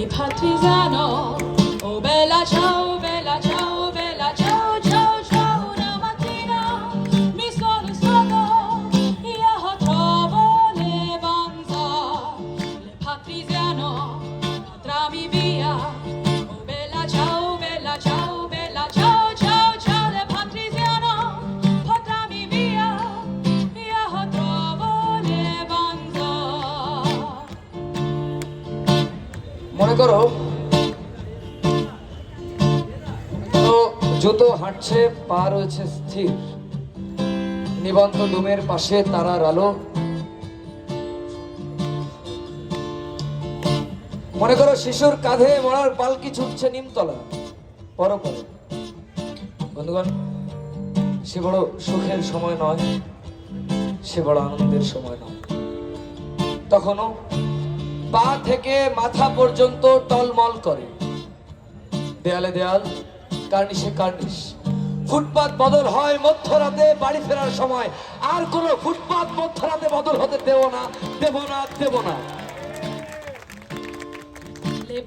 mi partigiano. Oh bella ciao, মনে করো, তো জুতো হাঁটছে, পা রয়েছে স্থির। নিবন্ধ ডুমের পাশে তারার আলো মনে করো শিশুর কাঁধে মরার পালকি ছুটছে নিমতলা পর। বন্ধুগণ, সে বড় সুখের সময় নয়, সে বড় আনন্দের সময় নয়। তখনও পা থেকে মাথা পর্যন্ত টলমল করে। দেয়ালে দেয়াল, কার্নিশে কার্নিশ। ফুটপাত বদল হয় মধ্যরাতে, বাড়ি ফেরার সময়। আর কোন ফুটপাত মধ্যরাতে বদল হতে দেব না দেব না দেব না। Le.